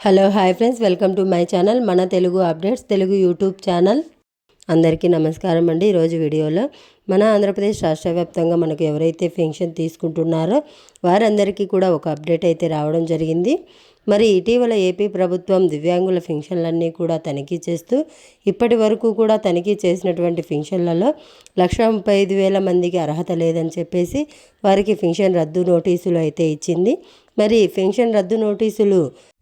Hello hi friends. Welcome to my channel మన Telugu updates Telugu YouTube channel. అందరికీ నమస్కారం అండి. ఈరోజు వీడియోలో మన ఆంధ్రప్రదేశ్ రాష్ట్ర వ్యాప్తంగా మనకు ఎవరైతే పెన్షన్ తీసుకుంటున్నారో వారందరికీ కూడా ఒక అప్డేట్ అయితే రావడం జరిగింది. మరి ఇటీవల ఏపీ ప్రభుత్వం దివ్యాంగుల ఫింక్షన్లన్నీ కూడా తనిఖీ చేస్తూ ఇప్పటి వరకు కూడా తనిఖీ చేసినటువంటి ఫింక్షన్లలో లక్ష ముప్పై ఐదు వేల మందికి అర్హత లేదని చెప్పేసి వారికి ఫింక్షన్ రద్దు నోటీసులు అయితే ఇచ్చింది. మరి పెన్షన్ రద్దు నోటీసులు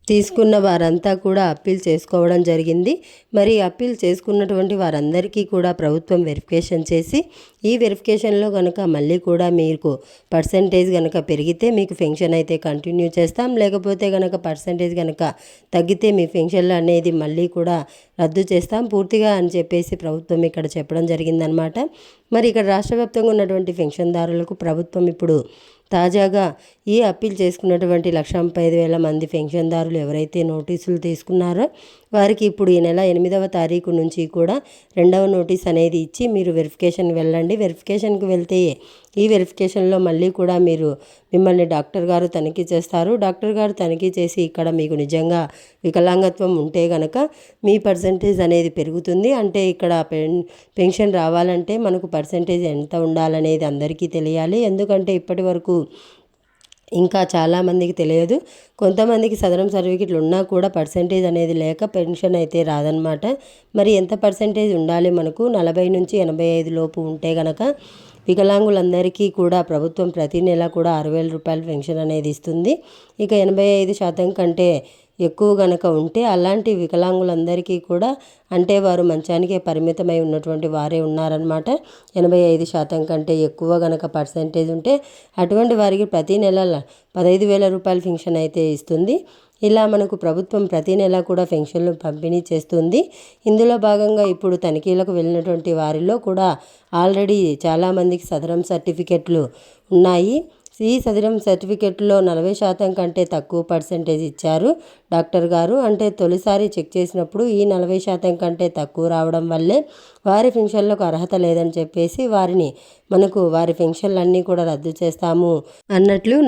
తీసుకున్న వారంతా కూడా అప్పీల్ చేసుకోవడం జరిగింది. మరి అప్పీల్ చేసుకున్నటువంటి వారందరికీ కూడా ప్రభుత్వం వెరిఫికేషన్ చేసి ఈ వెరిఫికేషన్లో కనుక మళ్ళీ కూడా మీకు పర్సంటేజ్ కనుక పెరిగితే మీకు పెన్షన్ అయితే కంటిన్యూ చేస్తాం. లేకపోతే కనుక పర్సంటేజ్ కనుక తగ్గితే మీ పెన్షన్లు అనేది మళ్ళీ కూడా రద్దు చేస్తాం. పూర్తిగా అని చెప్పేసి ప్రభుత్వం ఇక్కడ చెప్పడం జరిగిందనమాట. మరి ఇక్కడ రాష్ట్ర వ్యాప్తంగా ఉన్నటువంటి పెన్షన్దారులకు ప్రభుత్వం ఇప్పుడు తాజాగా ఈ అప్పీల్ చేసుకున్నటువంటి లక్ష ముప్పై ఐదు వేల మంది పెన్షన్దారులు ఎవరైతే నోటీసులు తీసుకున్నారో వారికి ఇప్పుడు ఈ నెల ఎనిమిదవ తారీఖు నుంచి కూడా రెండవ నోటీస్ అనేది ఇచ్చి మీరు వెరిఫికేషన్ వెళ్ళండి. వెరిఫికేషన్కి వెళ్తే ఈ వెరిఫికేషన్లో మళ్ళీ కూడా మీరు మిమ్మల్ని డాక్టర్ గారు తనిఖీ చేస్తారు. డాక్టర్ గారు తనిఖీ చేసి ఇక్కడ మీకు నిజంగా వికలాంగత్వం ఉంటే గనక మీ పర్సంటేజ్ అనేది పెరుగుతుంది. అంటే ఇక్కడ పెన్ పెన్షన్ రావాలంటే మనకు పర్సంటేజ్ ఎంత ఉండాలనేది అందరికీ తెలియాలి. ఎందుకంటే ఇప్పటి వరకు ఇంకా చాలామందికి తెలియదు. కొంతమందికి సదరం సర్టిఫికెట్లు ఉన్నా కూడా పర్సంటేజ్ అనేది లేక పెన్షన్ అయితే రాదనమాట మరి ఎంత పర్సంటేజ్ ఉండాలి మనకు? నలభై నుంచి ఎనభై ఐదు లోపు ఉంటే గనక వికలాంగులందరికీ కూడా ప్రభుత్వం ప్రతి నెల కూడా ఆరు వేల రూపాయల పెన్షన్ అనేది ఇస్తుంది. ఇక ఎనభై ఐదు శాతం కంటే ఎక్కువ గనక ఉంటే అలాంటి వికలాంగులందరికీ కూడా అంటే వారు మంచానికే పరిమితమై ఉన్నటువంటి వారే ఉన్నారనమాట ఎనభై ఐదు శాతం కంటే ఎక్కువ గనక పర్సంటేజ్ ఉంటే అటువంటి వారికి ప్రతి నెల పదహైదు వేల రూపాయల పెన్షన్ అయితే ఇస్తుంది. ఇలా మనకు ప్రభుత్వం ప్రతి నెల కూడా పెన్షన్లు పంపిణీ చేస్తుంది. ఇందులో భాగంగా ఇప్పుడు తనిఖీలకు వెళ్ళినటువంటి వారిలో కూడా ఆల్రెడీ చాలామందికి సదరం సర్టిఫికెట్లు ఉన్నాయి. ఈ సదరం సర్టిఫికెట్లో నలభై శాతం కంటే తక్కువ పర్సంటేజ్ ఇచ్చారు డాక్టర్ గారు. అంటే తొలిసారి చెక్ చేసినప్పుడు ఈ నలభై శాతం కంటే తక్కువ రావడం వల్లే వారి పెన్షన్లకు అర్హత లేదని చెప్పేసి వారిని మనకు వారి పెన్షన్లన్నీ కూడా రద్దు చేస్తాము అన్నట్లు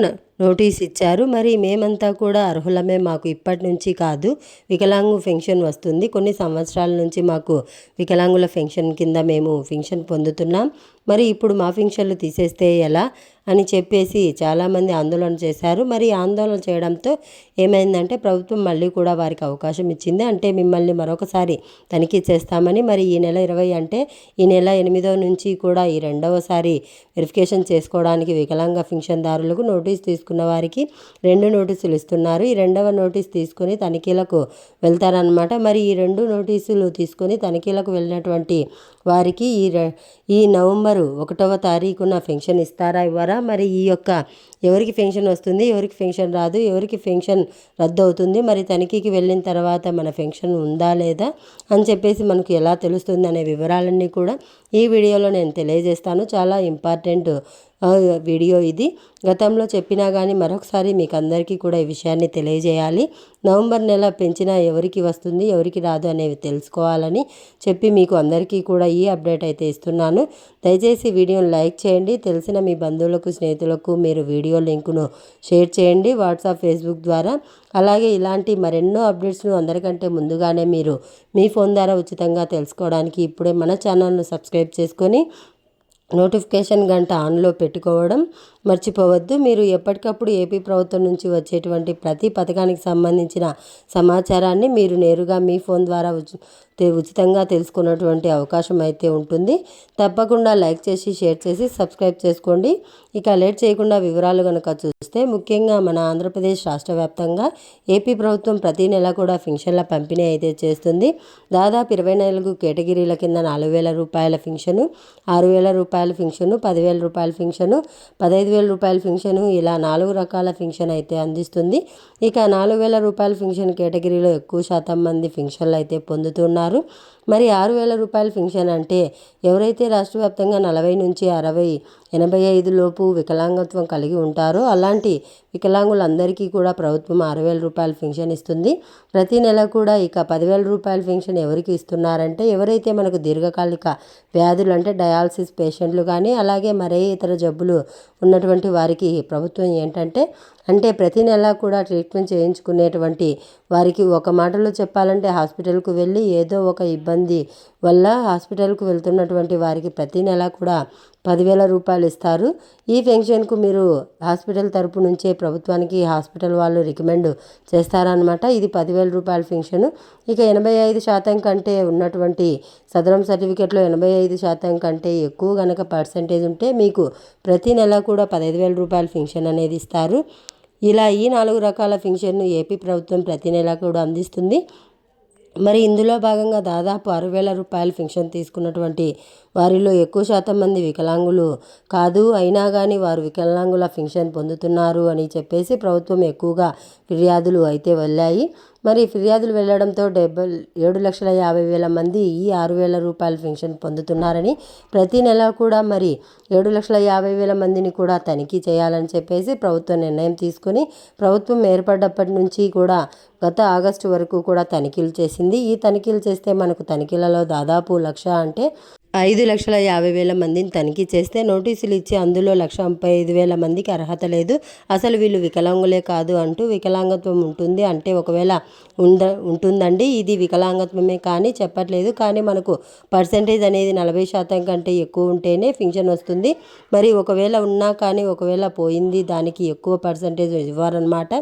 నోటీస్ ఇచ్చారు. మరి మేమంతా కూడా అర్హులమే మాకు ఇప్పటి నుంచి కాదు. వికలాంగు పెన్షన్ వస్తుంది. కొన్ని సంవత్సరాల నుంచి మాకు వికలాంగుల పెన్షన్ కింద మేము పెన్షన్ పొందుతున్నాం. మరి ఇప్పుడు మా పెన్షన్లు తీసేస్తే ఎలా అని చెప్పేసి చాలామంది ఆందోళన చేశారు. మరి ఆందోళన చేయడంతో ఏమైందంటే ప్రభుత్వం మళ్ళీ కూడా వారికి అవకాశం ఇచ్చింది. అంటే మిమ్మల్ని మరొకసారి తనిఖీ చేస్తామని మరి ఈ నెల ఇరవై అంటే ఈ నెల ఎనిమిదో నుంచి కూడా ఈ రెండవసారి వెరిఫికేషన్ చేసుకోవడానికి వికలాంగ పింఛన్దారులకు నోటీస్ తీసుకున్న వారికి రెండు నోటీసులు ఇస్తున్నారు. ఈ రెండవ నోటీస్ తీసుకొని తనిఖీలకు వెళ్తారనమాట మరి ఈ రెండు నోటీసులు తీసుకొని తనిఖీలకు వెళ్ళినటువంటి వారికి ఈ ఈ నవంబరు ఒకటవ తారీఖున పెన్షన్ ఇస్తారా ఇవ్వరా? మరి ఈ యొక్క ఎవరికి పెన్షన్ వస్తుంది ఎవరికి పెన్షన్ రాదు ఎవరికి పెన్షన్ రద్దు అవుతుంది మరి తనిఖీకి వెళ్ళిన తర్వాత మన పెన్షన్ ఉందా లేదా అని చెప్పేసి మనకు ఎలా తెలుస్తుంది అనే వివరాలన్నీ కూడా ఈ వీడియోలో నేను తెలియజేస్తాను. చాలా ఇంపార్టెంట్ వీడియో ఇది. గతంలో చెప్పినా కానీ మరొకసారి మీకు అందరికీ కూడా ఈ విషయాన్ని తెలియజేయాలి. నవంబర్ నెల పెంచినా ఎవరికి వస్తుంది ఎవరికి రాదు అనేవి తెలుసుకోవాలని చెప్పి మీకు అందరికీ కూడా ఈ అప్డేట్ అయితే ఇస్తున్నాను. దయచేసి వీడియోని లైక్ చేయండి. తెలిసిన మీ బంధువులకు స్నేహితులకు మీరు వీడియో లింకును షేర్ చేయండి వాట్సాప్ ఫేస్బుక్ ద్వారా. అలాగే ఇలాంటి మరెన్నో అప్డేట్స్ను అందరికంటే ముందుగానే మీరు మీ ఫోన్ ద్వారా ఉచితంగా తెలుసుకోవడానికి ఇప్పుడే మన ఛానల్ను సబ్స్క్రైబ్ చేసుకొని నోటిఫికేషన్ గంట ఆన్లో పెట్టుకోవడం మర్చిపోవద్దు. మీరు ఎప్పటికప్పుడు ఏపీ ప్రభుత్వం నుంచి వచ్చేటువంటి ప్రతి పథకానికి సంబంధించిన సమాచారాన్ని మీరు నేరుగా మీ ఫోన్ ద్వారా ఉచితంగా తెలుసుకున్నటువంటి అవకాశం అయితే ఉంటుంది. తప్పకుండా లైక్ చేసి షేర్ చేసి సబ్స్క్రైబ్ చేసుకోండి. ఇక లేట్ చేయకుండా వివరాలు కనుక చూస్తే ముఖ్యంగా మన ఆంధ్రప్రదేశ్ రాష్ట్ర వ్యాప్తంగా ఏపీ ప్రభుత్వం ప్రతి నెల కూడా ఫింక్షన్ల పంపిణీ అయితే చేస్తుంది. దాదాపు ఇరవై నాలుగు కేటగిరీల కింద నాలుగు వేల రూపాయల ఫింక్షను ఆరు వేల రూపాయల ఫింక్షను పదివేల రూపాయల ఫింక్షను పదహైదు వేల రూపాయల ఫింక్షను ఇలా నాలుగు రకాల ఫింక్షన్ అయితే అందిస్తుంది. ఇక నాలుగు వేల రూపాయల ఫింక్షన్ కేటగిరీలో ఎక్కువ శాతం మంది ఫింక్షన్లు అయితే పొందుతున్నారు. మరి ఆరు వేల రూపాయల ఫింక్షన్ అంటే ఎవరైతే రాష్ట్ర వ్యాప్తంగా నలభై నుంచి అరవై ఎనభై ఐదు లోపు వికలాంగత్వం కలిగి ఉంటారో అలాంటి వికలాంగులందరికీ కూడా ప్రభుత్వం ఆరు వేల రూపాయల పెన్షన్ ఇస్తుంది. ప్రతి నెల కూడా ఇక పదివేల రూపాయల పెన్షన్ ఎవరికి ఇస్తున్నారంటే ఎవరైతే మనకు దీర్ఘకాలిక వ్యాధులు అంటే డయాలసిస్ పేషెంట్లు కానీ అలాగే మరే ఇతర జబ్బులు ఉన్నటువంటి వారికి ప్రభుత్వం ఏంటంటే అంటే ప్రతి నెలా కూడా ట్రీట్మెంట్ చేయించుకునేటువంటి వారికి ఒక మాటలో చెప్పాలంటే హాస్పిటల్కు వెళ్ళి ఏదో ఒక ఇబ్బంది వల్ల హాస్పిటల్కు వెళ్తున్నటువంటి వారికి ప్రతి నెల కూడా పదివేల రూపాయలు ఇస్తారు. ఈ పెన్షన్కు మీరు హాస్పిటల్ తరపు నుంచే ప్రభుత్వానికి హాస్పిటల్ వాళ్ళు రికమెండ్ చేస్తారనమాట ఇది పదివేల రూపాయల పెన్షన్. ఇక ఎనభై ఐదు శాతం కంటే ఉన్నటువంటి సదరం సర్టిఫికేట్లో ఎనభై ఐదు శాతం కంటే ఎక్కువ కనుక పర్సంటేజ్ ఉంటే మీకు ప్రతి నెల కూడా పదహైదు వేల రూపాయల పెన్షన్ అనేది ఇస్తారు. ఇలా ఈ నాలుగు రకాల పింఛన్ను ఏపీ ప్రభుత్వం ప్రతి నెల కూడా అందిస్తుంది. మరి ఇందులో భాగంగా దాదాపు ఆరు వేల రూపాయల పెన్షన్ తీసుకున్నటువంటి వారిలో ఎక్కువ శాతం మంది వికలాంగులు కాదు. అయినా కానీ వారు వికలాంగుల పెన్షన్ పొందుతున్నారు అని చెప్పేసి ప్రభుత్వం ఎక్కువగా ఫిర్యాదులు అయితే వెళ్ళాయి మరి ఫిర్యాదులు వెళ్ళడంతో డెబ్బై ఏడు లక్షల యాభై వేల మంది ఈ ఆరు వేల రూపాయల పెన్షన్ పొందుతున్నారని ప్రతి నెల కూడా మరి ఏడు లక్షల యాభై వేల మందిని కూడా తనిఖీ చేయాలని చెప్పేసి ప్రభుత్వం నిర్ణయం తీసుకుని ప్రభుత్వం ఏర్పడ్డప్పటి నుంచి కూడా గత ఆగస్టు వరకు కూడా తనిఖీలు చేసింది. ఈ తనిఖీలు చేస్తే మనకు తనిఖీలలో దాదాపు లక్ష అంటే ఐదు లక్షల యాభై వేల మందిని తనిఖీ చేస్తే నోటీసులు ఇచ్చి అందులో లక్ష ముప్పై ఐదు వేల మందికి అర్హత లేదు. అసలు వీళ్ళు వికలాంగులే కాదు అంటూ వికలాంగత్వం ఉంటుంది అంటే ఒకవేళ ఉంద ఉంటుందండి ఇది వికలాంగత్వమే కానీ చెప్పట్లేదు. కానీ మనకు పర్సంటేజ్ అనేది నలభై శాతం కంటే ఎక్కువ ఉంటేనే పింఛన్ వస్తుంది. మరి ఒకవేళ ఉన్నా కానీ ఒకవేళ పోయింది దానికి ఎక్కువ పర్సంటేజ్ ఇవ్వారనమాట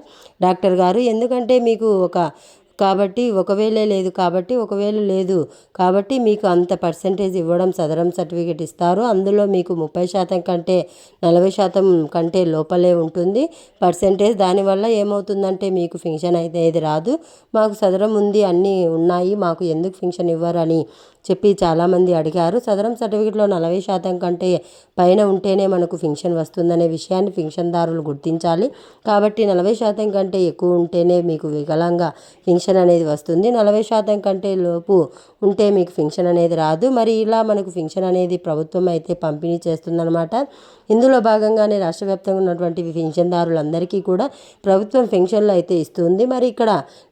డాక్టర్ గారు. ఎందుకంటే మీకు ఒక కాబట్టి ఒకవేళ లేదు కాబట్టి ఒకవేళ లేదు కాబట్టి మీకు అంత పర్సంటేజ్ ఇవ్వడం సదరం సర్టిఫికేట్ ఇస్తారు. అందులో మీకు ముప్పై శాతం కంటే నలభై శాతం కంటే లోపలే ఉంటుంది. పర్సంటేజ్ దానివల్ల ఏమవుతుందంటే మీకు ఫింక్షన్ అయితే ఏది రాదు. మాకు సదరం ఉంది అన్నీ ఉన్నాయి. మాకు ఎందుకు ఫింక్షన్ ఇవ్వరని చెప్పి చాలామంది అడిగారు. సదరం సర్టిఫికేట్లో నలభై శాతం కంటే పైన ఉంటేనే మనకు ఫింక్షన్ వస్తుందనే విషయాన్ని ఫింక్షన్దారులు గుర్తించాలి. కాబట్టి నలభై శాతం కంటే ఎక్కువ ఉంటేనే మీకు వికలంగా ఫింక్షన్ అనేది వస్తుంది. నలభై శాతం కంటే లోపు ఉంటే మీకు ఫింక్షన్ అనేది రాదు. మరి ఇలా మనకు ఫింక్షన్ అనేది ప్రభుత్వం అయితే పంపిణీ చేస్తుందన్నమాట. ఇందులో భాగంగానే రాష్ట్ర వ్యాప్తంగా ఉన్నటువంటి ఫింక్షన్దారులందరికీ కూడా ప్రభుత్వం పెన్షన్లు అయితే ఇస్తుంది. మరి ఇక్కడ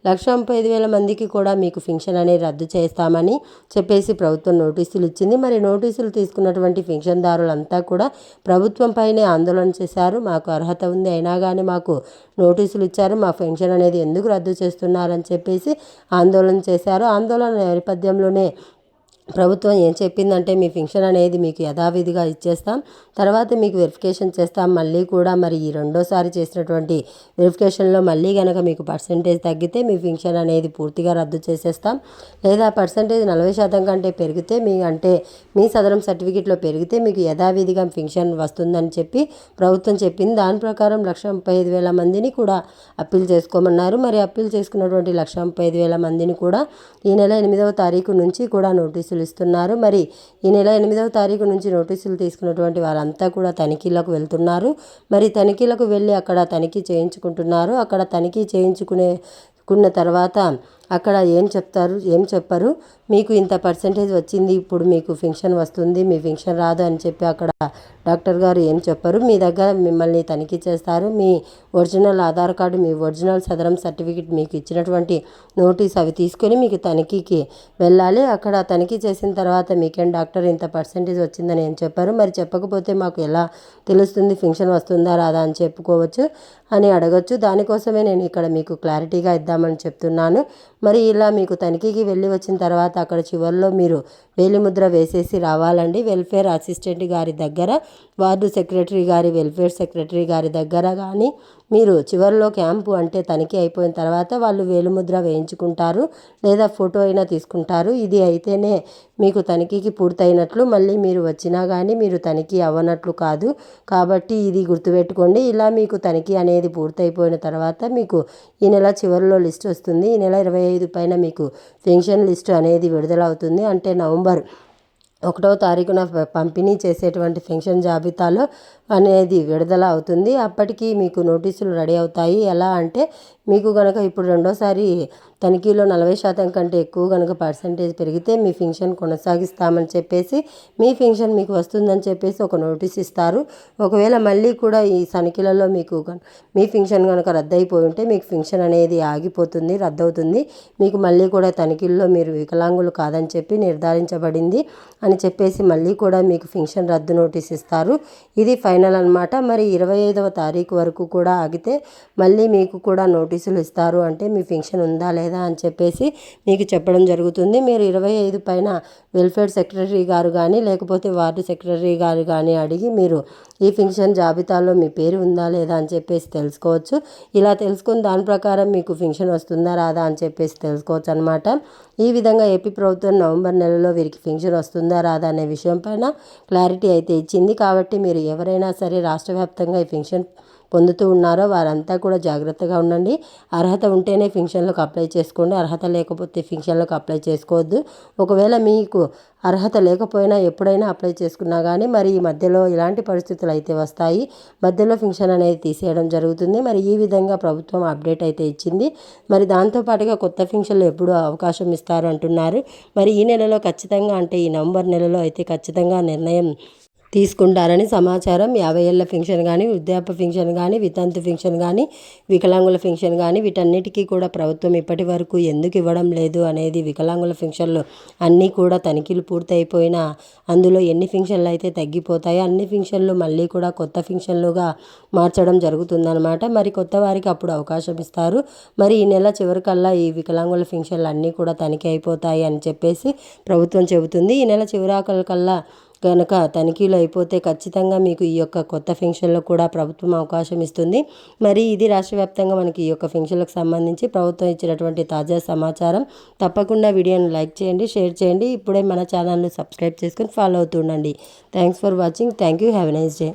లక్ష ముప్పై ఐదు వేల మందికి కూడా మీకు ఫింక్షన్ అనేది రద్దు చేస్తామని చెప్పేసి ప్రభుత్వం నోటీసులు ఇచ్చింది. మరి నోటీసులు తీసుకున్నటువంటి పింఛన్దారులంతా కూడా ప్రభుత్వంపైనే ఆందోళన చేశారు. మాకు అర్హత ఉంది అయినా కానీ మాకు నోటీసులు ఇచ్చారు. మా పెన్షన్ అనేది ఎందుకు రద్దు చేస్తున్నారని చెప్పేసి ఆందోళన చేశారు. ఆందోళన నేపథ్యంలోనే ప్రభుత్వం ఏం చెప్పిందంటే మీ ఫింక్షన్ అనేది మీకు యథావిధిగా ఇచ్చేస్తాం. తర్వాత మీకు వెరిఫికేషన్ చేస్తాం. మళ్ళీ కూడా మరి ఈ రెండోసారి చేసినటువంటి వెరిఫికేషన్లో మళ్ళీ కనుక మీకు పర్సంటేజ్ తగ్గితే మీ ఫింక్షన్ అనేది పూర్తిగా రద్దు చేసేస్తాం. లేదా పర్సంటేజ్ నలభై శాతం కంటే పెరిగితే మీ అంటే మీ సదరం సర్టిఫికేట్లో పెరిగితే మీకు యథావిధిగా ఫింక్షన్ వస్తుందని చెప్పి ప్రభుత్వం చెప్పింది. దాని ప్రకారం లక్ష ముప్పై ఐదు వేల మందిని కూడా అప్పీల్ చేసుకోమన్నారు. మరి అప్పీల్ చేసుకున్నటువంటి లక్ష ముప్పై ఐదు వేల మందిని కూడా ఈ నెల ఎనిమిదవ తారీఖు నుంచి కూడా నోటీసులు ఇస్తున్నారు. మరి ఈ నెల ఎనిమిదవ తారీఖు నుంచి నోటీసులు తీసుకున్నటువంటి అంతా కూడా తనిఖీలకు వెళ్తున్నారు. మరి తనిఖీలకు వెళ్ళి అక్కడ తనిఖీ చేయించుకుంటున్నారు. అక్కడ తనిఖీ చేయించుకునే కున్న తర్వాత అక్కడ ఏం చెప్తారు ఏం చెప్పరు. మీకు ఇంత పర్సంటేజ్ వచ్చింది ఇప్పుడు మీకు ఫింక్షన్ వస్తుంది మీ ఫింక్షన్ రాదు అని చెప్పి అక్కడ డాక్టర్ గారు ఏం చెప్పరు. మీ దగ్గర మిమ్మల్ని తనిఖీ చేస్తారు. మీ ఒరిజినల్ ఆధార్ కార్డు మీ ఒరిజినల్ సదరం సర్టిఫికేట్ మీకు ఇచ్చినటువంటి నోటీస్ అవి తీసుకొని మీకు తనిఖీకి వెళ్ళాలి. అక్కడ తనిఖీ చేసిన తర్వాత మీకేం డాక్టర్ ఇంత పర్సంటేజ్ వచ్చిందని ఏం చెప్పారు. మరి చెప్పకపోతే మాకు ఎలా తెలుస్తుంది ఫింక్షన్ వస్తుందా రాదా అని చెప్పుకోవచ్చు అని అడగచ్చు. దానికోసమే నేను ఇక్కడ మీకు క్లారిటీగా ఇద్దామని చెప్తున్నాను. మరి ఇలా మీకు తనిఖీకి వెళ్ళి వచ్చిన తర్వాత అక్కడ చివరిలో మీరు వేలిముద్ర వేసేసి రావాలండి. వెల్ఫేర్ అసిస్టెంట్ గారి దగ్గర వార్డు సెక్రటరీ గారి వెల్ఫేర్ సెక్రటరీ గారి దగ్గర కానీ మీరు చివరిలో క్యాంపు అంటే తనిఖీ అయిపోయిన తర్వాత వాళ్ళు వేలుముద్ర వేయించుకుంటారు లేదా ఫోటో అయినా తీసుకుంటారు. ఇది అయితేనే మీకు తనిఖీకి పూర్తయినట్లు మళ్ళీ మీరు వచ్చినా కానీ మీరు తనిఖీ అవ్వనట్లు కాదు. కాబట్టి ఇది గుర్తుపెట్టుకోండి. ఇలా మీకు తనిఖీ అనేది పూర్తయిపోయిన తర్వాత మీకు ఈ నెల చివరిలో లిస్ట్ వస్తుంది. ఈ నెల ఇరవై ఐదు పైన మీకు పెన్షన్ లిస్ట్ అనేది విడుదలవుతుంది. అంటే నవంబర్ ఒకటవ తారీఖున పంపిణీ చేసేటువంటి పెన్షన్ జాబితాలో అనేది విడుదల అవుతుంది. అప్పటికి మీకు నోటీసులు రెడీ అవుతాయి. ఎలా అంటే మీకు కనుక ఇప్పుడు రెండోసారి తనిఖీలో నలభై శాతం కంటే ఎక్కువ కనుక పర్సంటేజ్ పెరిగితే మీ ఫింక్షన్ కొనసాగిస్తామని చెప్పేసి మీ ఫింక్షన్ మీకు వస్తుందని చెప్పేసి ఒక నోటీస్ ఇస్తారు. ఒకవేళ మళ్ళీ కూడా ఈ తనిఖీలలో మీకు మీ ఫింక్షన్ కనుక రద్దయిపోయి ఉంటే మీకు ఫింక్షన్ అనేది ఆగిపోతుంది రద్దవుతుంది. మీకు మళ్ళీ కూడా తనిఖీల్లో మీరు వికలాంగులు కాదని చెప్పి నిర్ధారించబడింది అని చెప్పేసి మళ్ళీ కూడా మీకు ఫింక్షన్ రద్దు నోటీస్ ఇస్తారు. ఇది ఫైనల్ అనమాట మరి ఇరవై ఐదవ తారీఖు వరకు కూడా ఆగితే మళ్ళీ మీకు కూడా నోటీసులు ఇస్తారు. అంటే మీ ఫింక్షన్ ఉందా లేదా అని చెప్పేసి మీకు చెప్పడం జరుగుతుంది. మీరు ఇరవై ఐదు పైన వెల్ఫేర్ సెక్రటరీ గారు కానీ లేకపోతే వార్డు సెక్రటరీ గారు కానీ అడిగి మీరు ఈ ఫింక్షన్ జాబితాలో మీ పేరు ఉందా లేదా అని చెప్పేసి తెలుసుకోవచ్చు. ఇలా తెలుసుకుని దాని ప్రకారం మీకు ఫింక్షన్ వస్తుందా రాదా అని చెప్పేసి తెలుసుకోవచ్చు అనమాట ఈ విధంగా ఏపీ ప్రభుత్వం నవంబర్ నెలలో వీరికి ఫింక్షన్ వస్తుందా రాదా అనే విషయం పైన క్లారిటీ అయితే ఇచ్చింది. కాబట్టి మీరు ఎవరైనా సరే రాష్ట్ర వ్యాప్తంగా ఈ పెన్షన్ పొందుతూ ఉన్నారో వారంతా కూడా జాగ్రత్తగా ఉండండి. అర్హత ఉంటేనే ఫింక్షన్లకు అప్లై చేసుకోండి. అర్హత లేకపోతే ఫింక్షన్లకు అప్లై చేసుకోవద్దు. ఒకవేళ మీకు అర్హత లేకపోయినా ఎప్పుడైనా అప్లై చేసుకున్నా కానీ మరి ఈ మధ్యలో ఇలాంటి పరిస్థితులు అయితే వస్తాయి. మధ్యలో పెన్షన్ అనేది తీసేయడం జరుగుతుంది. మరి ఈ విధంగా ప్రభుత్వం అప్డేట్ అయితే ఇచ్చింది. మరి దాంతోపాటుగా కొత్త ఫింక్షన్లు ఎప్పుడు అవకాశం ఇస్తారు అంటున్నారు మరి ఈ నెలలో ఖచ్చితంగా అంటే ఈ నవంబర్ నెలలో అయితే ఖచ్చితంగా నిర్ణయం తీసుకుంటారని సమాచారం. యాభై ఏళ్ళ ఫింక్షన్ కానీ వృద్ధాప్య ఫింక్షన్ కానీ వితంతు ఫింక్షన్ కానీ వికలాంగుల ఫింక్షన్ కానీ వీటన్నిటికీ కూడా ప్రభుత్వం ఇప్పటి వరకు ఎందుకు ఇవ్వడం లేదు అనేది వికలాంగుల ఫింక్షన్లు అన్నీ కూడా తనిఖీలు పూర్తయిపోయినా అందులో ఎన్ని ఫింక్షన్లు అయితే తగ్గిపోతాయో అన్ని ఫింక్షన్లు మళ్ళీ కూడా కొత్త ఫింక్షన్లుగా మార్చడం జరుగుతుందన్నమాట. మరి కొత్త వారికి అప్పుడు అవకాశం ఇస్తారు. మరి ఈ నెల చివరికల్లా ఈ వికలాంగుల ఫింక్షన్లు అన్నీ కూడా తనిఖీ అయిపోతాయి అని చెప్పేసి ప్రభుత్వం చెబుతుంది. ఈ నెల చివరాకల్లా కనుక తనిఖీలు అయిపోతే ఖచ్చితంగా మీకు ఈ యొక్క కొత్త ఫెన్షన్లో కూడా ప్రభుత్వం అవకాశం ఇస్తుంది. మరి ఇది రాష్ట్ర వ్యాప్తంగా మనకి ఈ యొక్క ఫెన్షన్లకు సంబంధించి ప్రభుత్వం ఇచ్చినటువంటి తాజా సమాచారం. తప్పకుండా వీడియోని లైక్ చేయండి షేర్ చేయండి. ఇప్పుడే మన ఛానల్ని సబ్స్క్రైబ్ చేసుకొని follow అవుతుండండి thanks for watching. Thank you. Have nice day.